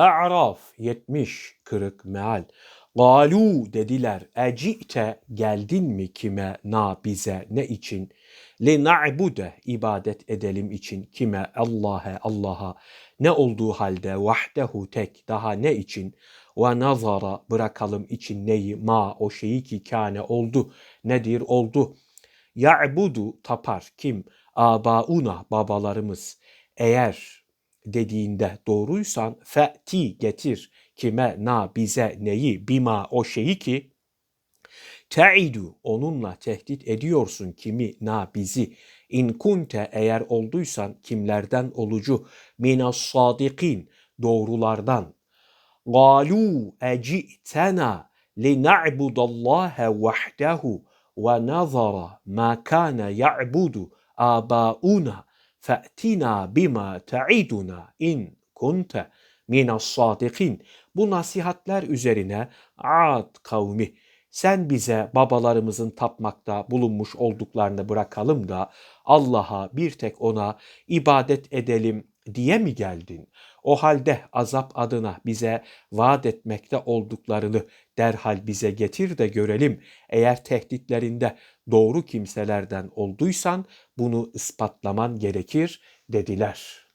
A'raf 70 kırık meal. Galu dediler ecite geldin mi kime na bize ne için? Li na'bude ibadet edelim için kime Allah'a Allah'a ne olduğu halde vahdehu tek daha ne için? Ve nazara bırakalım için neyi ma o şeyi ki kâne oldu nedir oldu. Ya'budu tapar kim? Abauna babalarımız eğer dediğinde doğruysan fe'ti getir. Kime na bize neyi bima o şeyi ki Te'idu onunla tehdit ediyorsun kimi na bizi. İn kunte eğer olduysan kimlerden olucu? Minas sadikin doğrulardan. Galu ecitena lina'budallaha vahdehu ve nazara ma kana ya'budu abauna fe'tina bima ta'iduna in kunte minas sadikin bu nasihatler üzerine Ad kavmi sen bize babalarımızın tapmakta bulunmuş olduklarını bırakalım da Allah'a bir tek ona ibadet edelim diye mi geldin? O halde azap adına bize vaat etmekte olduklarını derhal bize getir de görelim. Eğer tehditlerinde doğru kimselerden olduysan bunu ispatlaman gerekir dediler.''